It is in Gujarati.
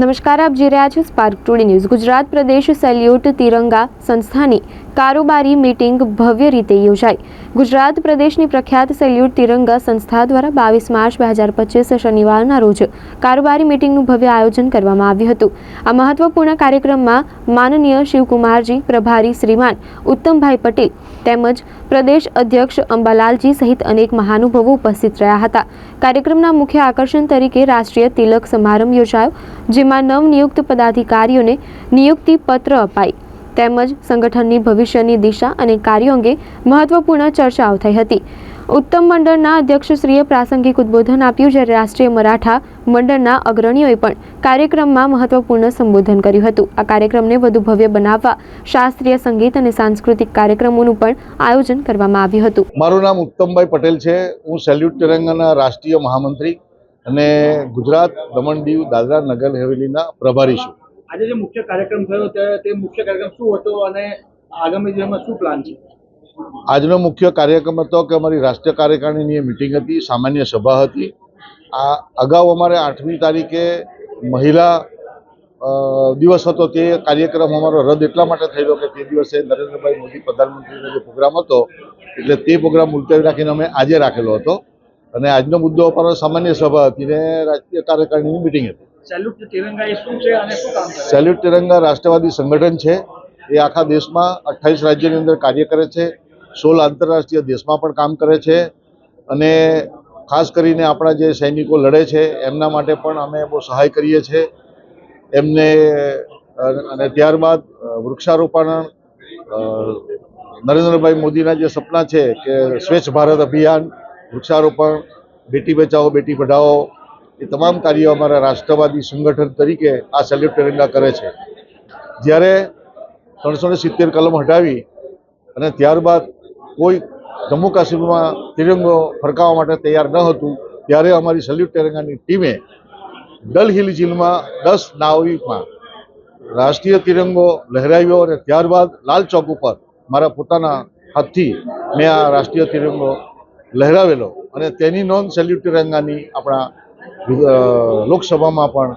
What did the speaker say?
નમસ્કાર, આપ જોઈ રહ્યા છો સ્પાર્ક ટુડે ન્યૂઝ ગુજરાત પ્રદેશ સેલ્યુટ તિરંગા સંસ્થાની કારોબારી મીટિંગ ભવ્ય રીતે યોજાઈ. ગુજરાત પ્રદેશની પ્રખ્યાત સેલ્યુટ તિરંગા સંસ્થા દ્વારા બાવીસ માર્ચ બે હજાર પચીસ શનિવારના રોજ કારોબારી મીટિંગનું ભવ્ય આયોજન કરવામાં આવ્યું હતું. આ મહત્વપૂર્ણ કાર્યક્રમમાં માનનીય શિવકુમારજી પ્રભારી શ્રીમાન ઉત્તમભાઈ પટેલ તેમજ પ્રદેશ અધ્યક્ષ અંબાલાલજી સહિત અનેક મહાનુભાવો ઉપસ્થિત રહ્યા હતા. કાર્યક્રમના મુખ્ય આકર્ષણ તરીકે રાષ્ટ્રીય તિલક સમારંભ યોજાયો, જેમાં નવનિયુક્ત પદાધિકારીઓને નિયુક્તિ પત્ર અપાઈ. તેમજ સંગઠનની ભવિષ્યની દિશા અને કાર્યો અંગે મહત્વપૂર્ણ ચર્ચાઓ થઈ હતી. ઉત્તમ મંડળના અધ્યક્ષશ્રીએ પ્રાસંગિક ઉદ્બોધન આપ્યું જ્યારે રાષ્ટ્રીય મરાઠા મંડળના અગ્રણીઓએ પણ કાર્યક્રમમાં મહત્વપૂર્ણ સંબોધન કર્યું હતું. આ કાર્યક્રમને વધુ ભવ્ય બનાવવા શાસ્ત્રીય સંગીત અને સાંસ્કૃતિક કાર્યક્રમોનું પણ આયોજન કરવામાં આવ્યું હતું. મારું નામ ઉત્તમભાઈ પટેલ છે. હું સેલ્યુટ તિરંગાના રાષ્ટ્રીય મહામંત્રી અને ગુજરાત દમણ દીવ દાદરા નગર હવેલીના પ્રભારી છું. આજે જે મુખ્ય કાર્યક્રમ થયો તે તે મુખ્ય કાર્યક્રમ શું હતો અને આગામી દિવસમાં શું પ્લાન છે? આજનો મુખ્ય કાર્યક્રમ હતો કે અમારી રાષ્ટ્રીય કાર્યકારિણીની મિટિંગ હતી સામાન્ય સભા હતી. આ અગાઉ અમારે આઠમી તારીખે મહિલા દિવસ હતો તે કાર્યક્રમ અમારો રદ એટલા માટે થયેલો કે તે દિવસે નરેન્દ્રભાઈ મોદી પ્રધાનમંત્રીનો જે પ્રોગ્રામ હતો એટલે તે પ્રોગ્રામ મુલતવી રાખીને અમે આજે રાખેલો હતો. અને આજનો મુદ્દો અમારો સામાન્ય સભા હતી ને રાષ્ટ્રીય કાર્યકારિણીની મિટિંગ હતી. સેલ્યુટ તિરંગા રાષ્ટ્રવાદી સંગઠન છે. એ આખા દેશમાં અઠ્ઠાવીસ રાજ્યોની અંદર કાર્ય કરે છે. સોળ આંતરરાષ્ટ્રીય દેશમાં પણ કામ કરે છે અને ખાસ કરીને આપણા જે સૈનિકો લડે છે, એમના માટે પણ અમે બહુ સહાય કરીએ છીએ એમને અને ત્યારબાદ વૃક્ષારોપણ નરેન્દ્રભાઈ મોદીના જે સપના છે કે સ્વચ્છ ભારત અભિયાન, વૃક્ષારોપણ, બેટી બચાવો, બેટી પઢાઓ, એ તમામ કાર્યો અમારા રાષ્ટ્રવાદી સંગઠન તરીકે આ સેલ્યુટ તિરંગા કરે છે. જ્યારે ત્રણસો સિત્તેર કલમ હટાવી અને ત્યારબાદ કોઈ જમ્મુ કાશ્મીરમાં તિરંગો ફરકાવવા માટે તૈયાર ન હતું, ત્યારે અમારી સલ્યુટ તિરંગાની ટીમે ડલ ઝીલમાં દસ નાવિકમાં રાષ્ટ્રીય તિરંગો લહેરાવ્યો અને ત્યારબાદ લાલ ચોક ઉપર મારા પોતાના હાથથી મેં આ રાષ્ટ્રીય તિરંગો લહેરાવેલો. અને તેની નોંધ સેલ્યુટ તિરંગાની આપણા લોકસભામાં પણ